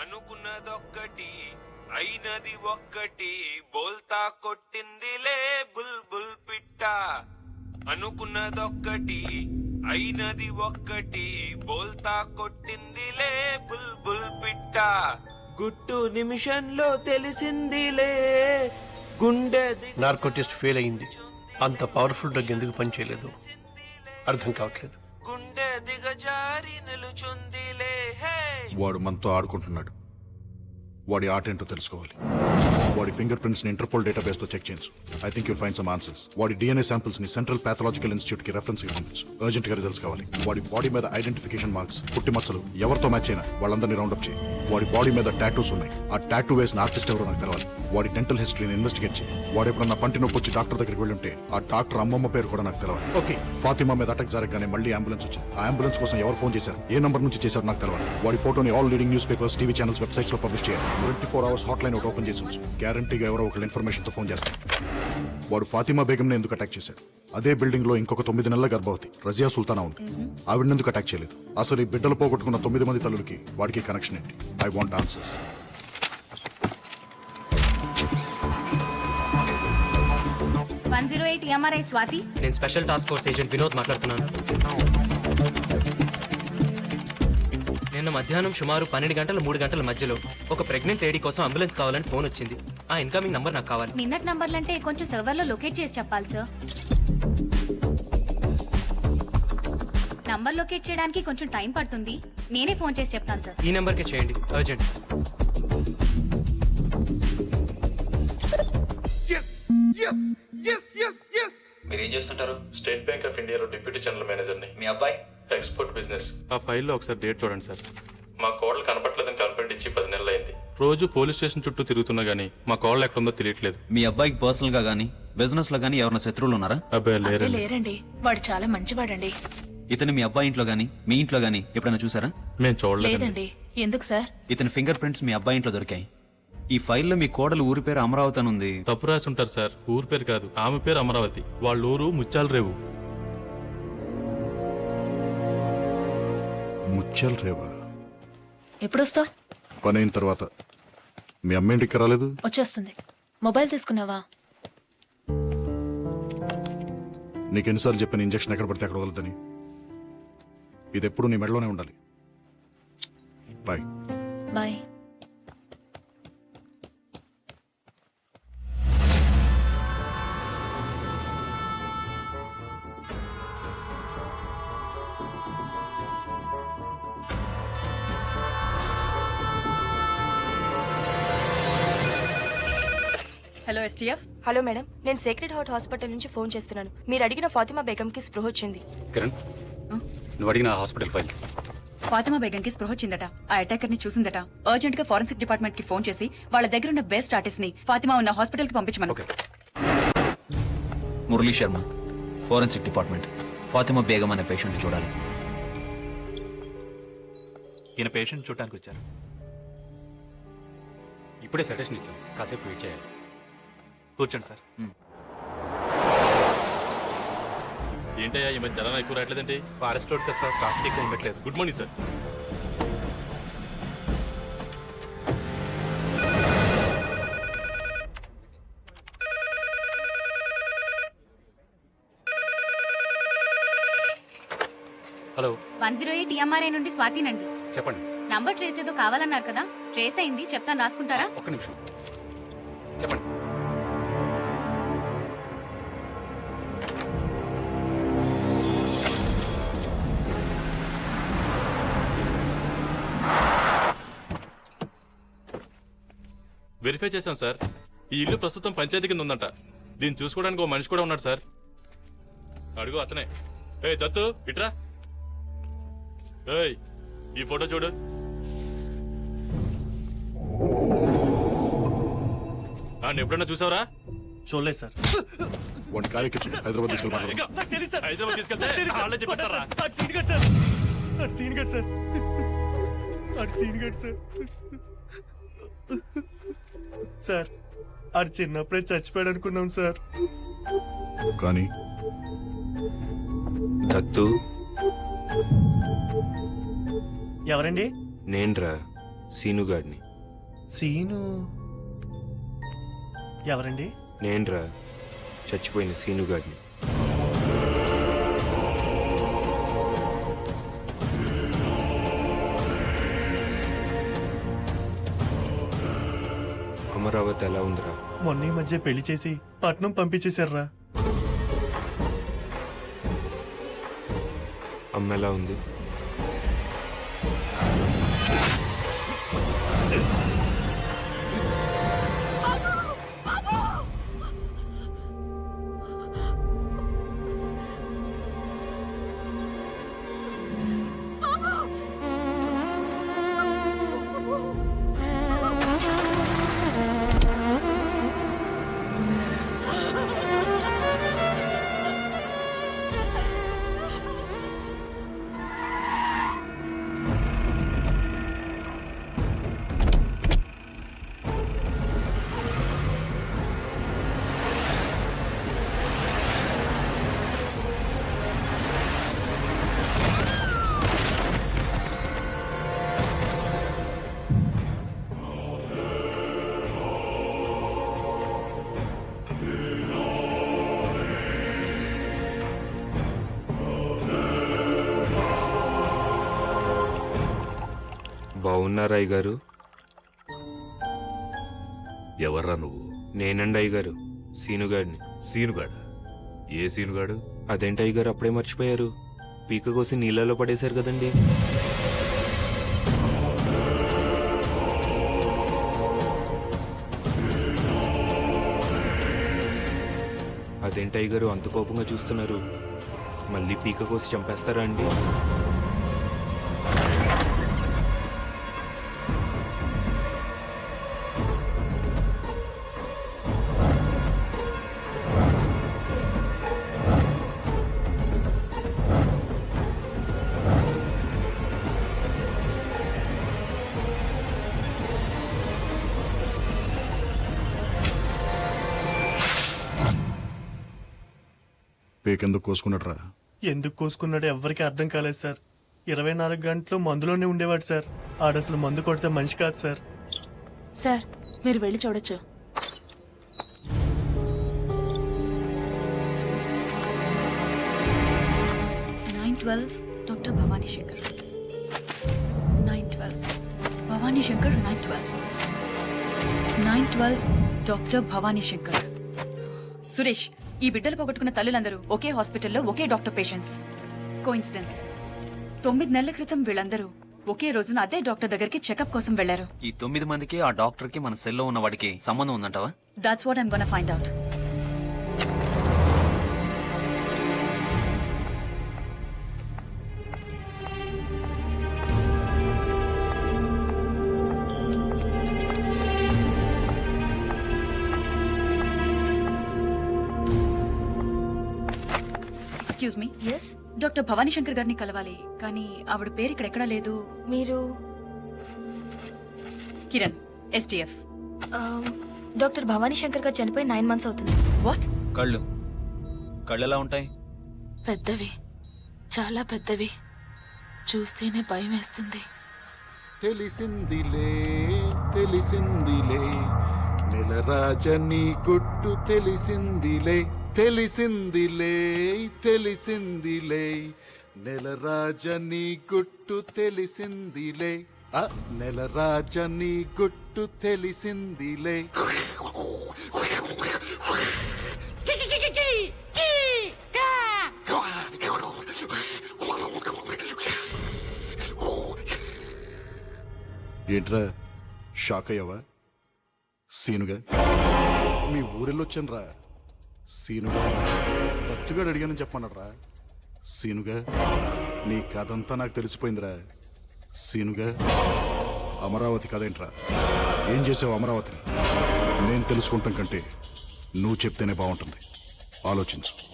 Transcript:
అనుకున్నదొక్కటి అయినది ఒక్కటి. బోల్తా కొట్టిందిలే బుల్ బుల్ పిట్ట. అనుకున్నదొక్కటి అయినది ఒక్కటి. బోల్తా కొట్టిందిలే బుల్ బుల్ పిట్ట. గుట్టు నిమిషంలో తెలిసిందిలే. గుండె నార్కోటిస్ట్ ఫెయిల్ అయింది. అంత పవర్ఫుల్ డ్రగ్ ఎందుకు పనిచేయలేదు? అర్థం కావట్లేదు. జారి నిలుచుందిలే హే. వాడు మనతో ఆడుకుంటున్నాడు. వాడి ఆట ఏంటో తెలుసుకోవాలి. వాడి ఫింగర్ ప్రింట్స్ని ఇంటర్పోల్ డేటాబేస్తో చెక్ చేయించు. I think you'll find some answers వాడి డిఎన్ఏ శాంపిల్స్ని సెంట్రల్ పాథలాజికల్ ఇన్స్టిట్యూట్కి రెఫరెన్స్ పంపించు. అర్జెంట్గా రిజల్ట్స్ కావాలి. వాడి బాడీ మీద ఐడెంటిఫికేషన్ మార్క్స్ పుట్టి మచ్చలు ఎవరితో మ్యాచ్ అయినా వాళ్ళందరినీ రౌండప్ చేయి. వాడి బాడీ మీద టాటూస్ ఉన్నాయి. ఆ టాటూ వేసిన ఆర్టిస్ట్ ఎవరో నాకు తెలవాలి. వాడి డెంటల్ హిస్టరీని ఇన్వెస్టిగేట్ చేయి. వాడు ఎప్పుడన్నా పంటి నొప్పి వచ్చి డాక్టర్ దగ్గరికి వెళ్ళి ఉంటే ఆ డాక్టర్ అమ్మమ్మ పేరు కూడా నాకు తెలవాలి. ఓకే ఫాతిమా మీద అటాక్ జరగగానే మళ్ళీ అంబులెన్స్ వచ్చింది. ఆ అంబులెన్స్ కోసం ఎవరు ఫోన్ చేశారు? ఏ నంబర్ నుంచి చేశారు నాకు తెలవాలి. వాడి ఫోటోని all leading newspapers TV channels వెబ్సైట్స్లో publish చేయాలి. Twenty four hours hot line ఒకటి ఓపెన్ చేసి ఉంచు. గ్యారంటీగా ఎవరో ఒకళ్ళు ఇన్ఫర్మేషన్తో ఫోన్ చేస్తారు. వాడు ఫాతిమా బేగంని ఎందుకు అటాక్ చేశాడు? అదే బిల్డింగ్లో ఇంకొక తొమ్మిది నెలల గర్భవతి రజియా సుల్తానా ఉంది. ఆవిడ ఎందుకు అటాక్ చేయలేదు? అసలు ఈ బిడ్డలు పోగొట్టుకున్న తొమ్మిది మంది తల్లులకి వాడికి కనెక్షన్ ఏంటి? I want answers one zero eight MRI Swathi. నేను special task force agent Vinod మాట్లాడుతున్నాను. నిన్న మధ్యాహ్నం సుమారు పన్నెండు గంటల మూడు గంటల మధ్యలో ఒక ప్రెగ్నెంట్ లేడీ కోసం అంబులెన్స్ కావాలని ఫోన్ వచ్చింది. ఆ ఇన్కమింగ్ నంబర్ నాకు కావాలి. నిన్నటి నంబర్లంటే కొంచెం సర్వర్లో లొకేట్ చేసి చెప్పాలి సార్. నంబర్ లొకేట్ చేయడానికి కొంచెం టైం పడుతుంది. నేనే ఫోన్ చేసి చెప్తాను సార్. ఈ నెంబర్కే చేయండి. అర్జెంట్. మీరు ఏం చేస్తుంటారు? స్టేట్ బ్యాంక్ ఆఫ్ ఇండియాలో డిప్యూటీ జనరల్ మేనేజర్ని. మీ అబ్బాయి? Export business. ఆ ఫైల్లో ఒకసారి డేట్ చూడండి సార్. మా కోడలు కనపట్లేదని కంప్లైంట్ ఇచ్చి పది నెలలు అయింది. రోజు పోలీస్ స్టేషన్ చుట్టూ తిరుగుతున్నా గానీ మా కోడలు ఎక్కడుందో తెలియట్లేదు. మీ అబ్బాయికి పర్సనల్గా గానీ బిజినెస్లో గానీ ఎవరైనా శత్రువులు ఉన్నారా? అబ్బాయి లేరండి. లేరండి. వాడు చాలా మంచివాడండి. ఇతను మీ అబ్బాయి ఇంట్లో గానీ మీ ఇంట్లో గానీ ఎప్పుడైనా చూసారా? మేము చూడలేదండి. లేదండి. ఎందుకు సార్? ఇతని ఫింగర్ ప్రింట్స్ మీ అబ్బాయి ఇంట్లో దొరికాయి. ఈ ఫైల్లో మీ కోడలు ఊరి పేరు అమరావతి అని ఉంది. తప్పు రాసి ఉంటారు సార్. ఊరు పేరు కాదు. ఆమె పేరు అమరావతి. వాళ్ళ ఊరు ముత్యాల రేవు ముత్యాల రేవా ఎప్పుడు వస్తావు పని అయిన తర్వాత. మీ అమ్మ ఇంటికి రాలేదు? వచ్చేస్తుంది. మొబైల్ తీసుకున్నావా? నీకు ఎన్నిసార్లు చెప్పిన ఇంజక్షన్ ఎక్కడ పడితే అక్కడ వదలదని ఇది ఎప్పుడు నీ మెడలోనే ఉండాలి. Bye. Bye. Hello STF hello madam నేను సేక్రెడ్ హార్ట్ హాస్పిటల్ నుంచి ఫోన్ చేస్తున్నాను. మీరు అడిగిన ఫాతిమా బేగంకి స్పృహ వచ్చింది. కిరణ్ నువ్వు అడిగిన హాస్పిటల్ ఫైల్స్. ఫాతిమా బేగంకి స్పృహ వచ్చిందట. ఆ అటాకర్ని చూసిందట. అర్జెంట్గా ఫారెన్సిక్ డిపార్ట్మెంట్కి ఫోన్ చేసి వాళ్ళ దగ్గర ఉన్న బెస్ట్ ఆర్టిస్ట్ని ఫాతిమా ఉన్న హాస్పిటల్కి పంపించమను మురళీ శర్మ ఫోరెన్సిక్ డిపార్ట్మెంట్ ఫాతిమా బేగం అనే పేషెంట్ చూడాలి. ఈయన పేషెంట్ చూడటానికి వచ్చారు ఇప్పుడే సజెషన్ ఇచ్చాం. కాసేపు వెయిట్ చేయాలి. కూర్చోండి సార్. ఏంటయ్యా ఈ మధ్య జనం ఎక్కువ రావట్లేదండి? ఫారెస్ట్ రోడ్ కదా సార్ ట్రాఫిక్ ఎక్కువ ఉండట్లేదు. Good morning sir. Hello. One zero eight MRI నుండి స్వాతినండి. చెప్పండి. నంబర్ ట్రేస్ ఏదో కావాలన్నారు కదా ట్రేస్ అయింది చెప్తాను రాసుకుంటారా? ఒక్క నిమిషం. చెప్పండి. వెరిఫై చేశాం సార్ ఈ ఇల్లు ప్రస్తుతం పంచాయతీ కింద ఉందంట దీన్ని చూసుకోవడానికి ఓ మనిషి కూడా ఉన్నాడు సార్ అడుగు అతనే ఏ దత్తు ఇట్రా ఏయ్ ఈ ఫోటో చూడు ఆ, నువ్వు ఎప్పుడన్నా చూసావరా చూడలేదు సార్ వాడిని కార్యక్కి హైదరాబాద్ తీసుకెళ్ళి హైదరాబాద్ తీసుకెళ్తే వాళ్ళే చెప్పేస్తారా సార్ ఆడు చిన్నప్పుడే చచ్చిపోయాడు అనుకున్నాం సార్. కానీ దత్తు ఎవరండి? నేన్రా సీనుగాడిని సీను? ఎవరండి? నేనురా చచ్చిపోయిన సీనుగాడిని అమరావతి ఎలా ఉందిరా? మొన్న ఈ మధ్య పెళ్ళి చేసి పట్నం పంపించేశారా అమ్మ ఎలా ఉంది? బాగున్నారా గారు ఎవర్రా నువ్వు? నేనండి అయ్య గారు సీనుగాడిని. సీనుగాడు? ఏ సీనుగాడు? అదేంటి అయ్య గారు అప్పుడే మర్చిపోయారు? పీక కోసి నీళ్ళలో పడేశారు కదండి. అదేంటి అయ్య గారు అంత కోపంగా చూస్తున్నారు. మళ్ళీ పీక కోసి చంపేస్తారా అండి? పేకెందుకు కోసుకున్నాడ్రా? ఎందుకు కోసుకున్నాడో ఎవ్వరికి అర్థం కాలేదు సార్. ఇరవై నాలుగు గంటలు మందులోనే ఉండేవాడు సార్. ఆడసలు మందు కొడితే మనిషి కాదు సార్. సార్ మీరు వెళ్ళి చూడొచ్చు. Nine twelve doctor Bhavani Shankar. Nine twelve Bhavani Shankar nine twelve. Nine twelve doctor Bhavani Shankar. Suresh ఈ బిడ్డలు పోగొట్టుకున్న తల్లులందరూ ఒకే హాస్పిటల్లో ఒకే డాక్టర్ పేషెంట్స్. కోఇన్సిడెన్స్ తొమ్మిది నెలల క్రితం వీళ్ళందరూ ఒకే రోజున అదే డాక్టర్ దగ్గరికి చెకప్ కోసం వెళ్ళారు ఈ తొమ్మిది మందికి ఆ డాక్టర్కి మన సెల్లో ఉన్న వాడికి సంబంధం ఉందంటావా? That's what I'm gonna find out excuse me yes doctor Bhavani Shankar గారిని కలవాలి. కానీ ఆవిడ పేరు ఇక్కడ ఎక్కడా లేదు. మీరు? కిరణ్ ఎస్టీఎఫ్ డాక్టర్ భవానీ శంకర్ గారు చనిపోయి నైన్ మంత్స్ అవుతుంది. వాట్ కళ్ళు. కళ్ళు ఎలా ఉంటాయి? పెద్దవి. చాలా పెద్దవి. చూస్తేనే భయం వేస్తుంది. తెలిసిందిలే తెలిసిందిలే. నెలరాజని గుట్టు తెలిసిందిలే. తెలిసిందిలే తెలిసిందిలే. నెలరాజని గుట్టు తెలిసిందిలే. ఆ నెలరాజని గుట్టు తెలిసిందిలే. ఏంట్రా షాక్ అయ్యావా? సీనుగా? మీ ఊరెళ్ళొచ్చాను రా సీనుగా. దత్తుగాడు అడిగానని చెప్పన్నాడరా. సీనుగా నీ కథంతా నాకు తెలిసిపోయిందిరా. సీనుగా అమరావతి కథేంట్రా ఏం చేసావు అమరావతిని? నేను తెలుసుకుంటాం కంటే నువ్వు చెప్తేనే బాగుంటుంది. ఆలోచించు.